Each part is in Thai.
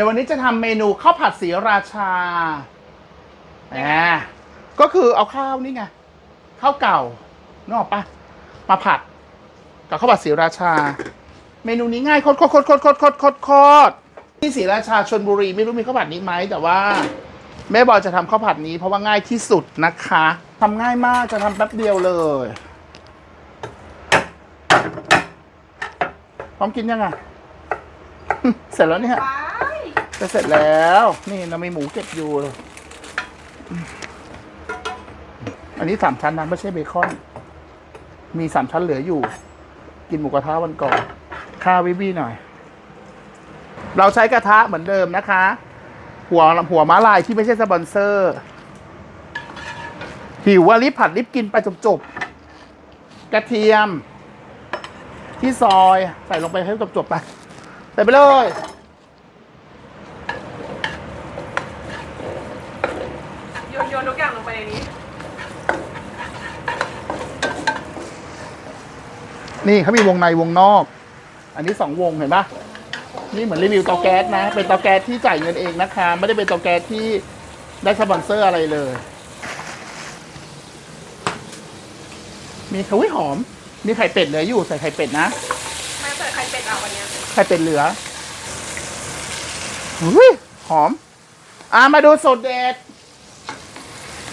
ในวันนี้จะทำเมนูข้าวผัดสีราชาแหมก็คือเอาข้าวนี่ไงข้าวเก่านอกปะมาผัด กับข้าวผัดสีราชา เมนูนี้ง่ายโคตรโคตรโคตรโคตรโคตรโคตรโคตรที่สีราชาชนบุรีไม่รู้มีข้าวผัดนี้ไหมแต่ว่า แม่บอลจะทำข้าวผัดนี้เพราะว่าง่ายที่สุดนะคะทำง่ายมากจะทำแป๊บเดียวเลยพร้อมกินยังไงเสร็จแล้วเนี่ย จะเสร็จแล้ว นี่เรามีหมูเก็บอยู่อันนี้สามชั้นนะไม่ใช่เบคอน มีสามชั้นเหลืออยู่ กินหมูกระทะวันก่อนข้าววิบี้หน่อย เราใช้กระทะเหมือนเดิมนะคะ หัวหัวม้าลายที่ไม่ใช่สปอนเซอร์หิวว่ารีบผัดรีบกินไปจบๆกระเทียม ที่ซอยใส่ลงไปให้จบๆไปใส่ไปเลย โยนโยนทุกอย่างลงไปในนี้ นี่เขามีวงในวงนอก อันนี้สองวงเห็นปะนี่เหมือนรีวิวเตาแก๊สนะ เป็นเตาแก๊สที่จ่ายเงินเองนะคะ ไม่ได้เป็นเตาแก๊สที่ได้สปอนเซอร์อะไรเลย มีเขาหอม มีไข่เป็ดเหลืออยู่ใส่ไข่เป็ดนะแม่เปิดไข่เป็ดเอะวันเนี้ยไข่เป็ดเหลืออุ้ยหอม อ่ามาดูสูตรเด็ด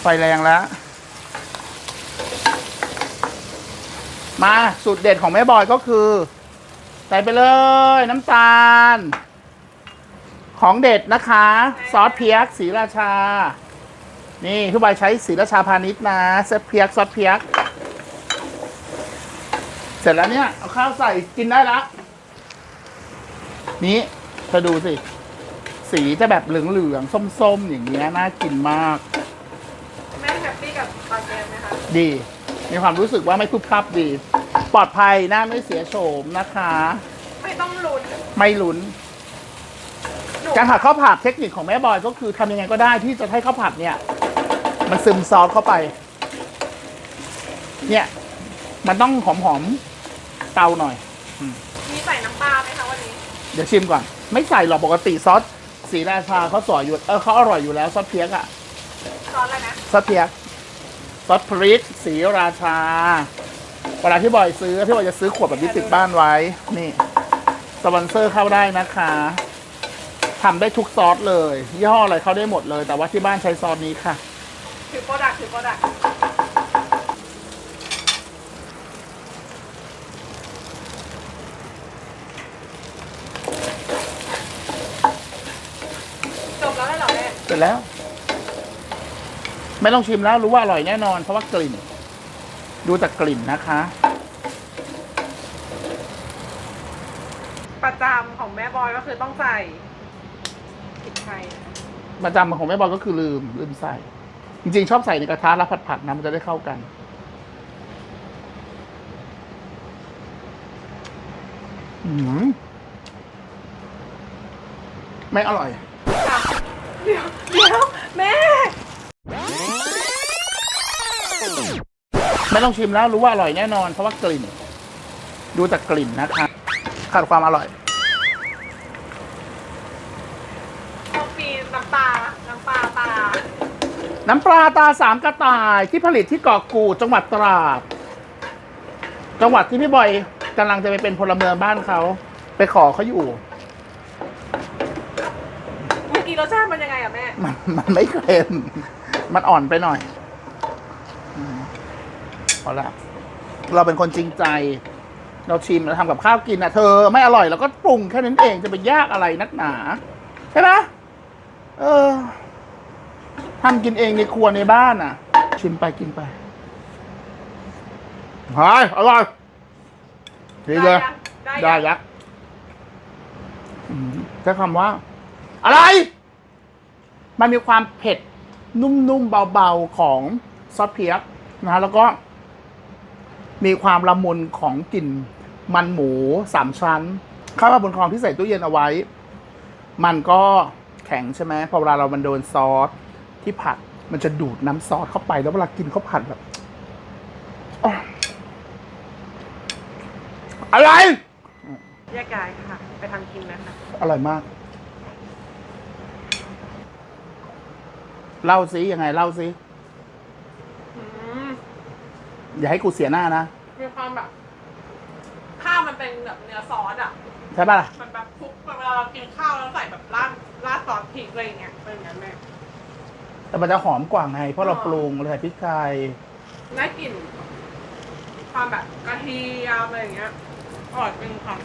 ไฟแรงแล้ว มาสูตรเด็ดของแม่บอยก็คือ ใส่ไปเลยน้ำตาล ของเด็ดนะคะ ซอสเพียกสีราชา นี่พี่บอยใช้สีราชาพาณิชย์นะเซฟเพียกซอสเพียก เสร็จแล้วเนี่ย เอาข้าวใส่กินได้แล้วนี้เธอดูสิ สีจะแบบเหลืองๆส้มๆ อย่างเงี้ยน่ากินมาก ปปี้กับปลาแกนไหมคะ ดี มีความรู้สึกว่าไม่คุบคับดี ปลอดภัยหน้าไม่เสียโฉมนะคะ ไม่ต้องลุ้นไม่ลุ้นหนูการผัดข้าวผัดเทคนิคของแม่บอยก็คือทำยังไงก็ได้ที่จะให้ข้าวผัดเนี่ย มันซึมซอสเข้าไป เนี่ย มันต้องหอมๆเตาหน่อย มีใส่น้ำปลาไหมคะวันนี้ เดี๋ยวชิมก่อน ไม่ใส่หรอกปกติซอสสีราชาเขาสวยอยู่เออเขาอร่อยอยู่แล้วซอสเพียกอะซอสอะไรนะ ซอสเพียก ซอสพริก สีราชา เวลาที่บอยซื้อพี่บอยจะซื้อขวดแบบนี้ติดบ้านไว้ นี่สปอนเซอร์เข้าได้นะคะทำได้ทุกซอสเลยยี่ห้ออะไรเข้าได้หมดเลย แต่ว่าที่บ้านใช้ซอสนี้ค่ะ ถือโปรดักถือโปรดักจบแล้วได้เหรอแม่เสร็จแล้ว ไม่ต้องชิมแล้วรู้ว่าอร่อยแน่นอน เพราะว่ากลิ่น ดูจากกลิ่นนะคะ ประจำของแม่บอยก็คือต้องใส่พริกไทยนะคะประจำของแม่บอลก็คือลืมลืมใส่ จริงๆ ชอบใส่ในกระทะแล้วผัดๆนะมันจะได้เข้ากัน อืมไม่อร่อยอะเดี๋ยวเดี๋ยว ไม่ต้องชิมแล้วรู้ว่าอร่อยแน่นอน เพราะว่ากลิ่น ดูจากกลิ่นนะคะขาดความอร่อยต้องมีน้ำปลา น้ำปลาตาน้ำปลาตาสามกระต่ายที่ผลิตที่เกาะกูดจังหวัดตราด จังหวัดที่พี่บอยกำลังจะไปเป็นพลเมืองบ้านเขา ไปขอเขาอยู่ เมื่อกี้รสชาติมันยังไงอะแม่ มันมันไม่เค็ม มันอ่อนไปหน่อยอืม พอละเราเป็นคนจริงใจ เราชิมเราทำกับข้าวกินอะเธอ ไม่อร่อยเราก็ปรุงแค่นั้นเองจะไปยากอะไรนักหนา ใช่ไหมเออทำกินเองในครัวในบ้านอะ ชิมไปกินไปหายอร่อยดีเลยได้ได้ยังยักษ์อืมใช้คำว่า อะไร มันมีความเผ็ดนุ่มๆเบาๆของ ซอสเพียกนะฮะแล้วก็ มีความละมุนของกลิ่นมันหมูสามชั้น ข้าวผัดบนคลองที่ใส่ตู้เย็นเอาไว้ มันก็แข็งใช่ไหมพอเวลาเรามันโดนซอสที่ผัด มันจะดูดน้ำซอสเข้าไปแล้วเวลากินข้าวผัดแบบอ๋ออะไรแยกย้ายค่ะ ไปทำกินนะคะอร่อยมาก เล่าซิยังไงเล่าซิอืม อย่าให้กูเสียหน้านะ มีความแบบข้าวมันเป็นแบบเนื้อซอสอะ ใช่ปะล่ะ มันแบบคลุกเวลาเรากินข้าวแล้วใส่แบบราดราดซอสพริกอะไรอย่างเงี้ยเป็นอย่างนั้นแม่แต่มันจะหอมกว่าไง เพราะเราอ๋อปรุงเราใส่พริกไทยได้กลิ่นความแบบกระเทียมอะไรอย่างเงี้ยอร่อยจริงค่ะ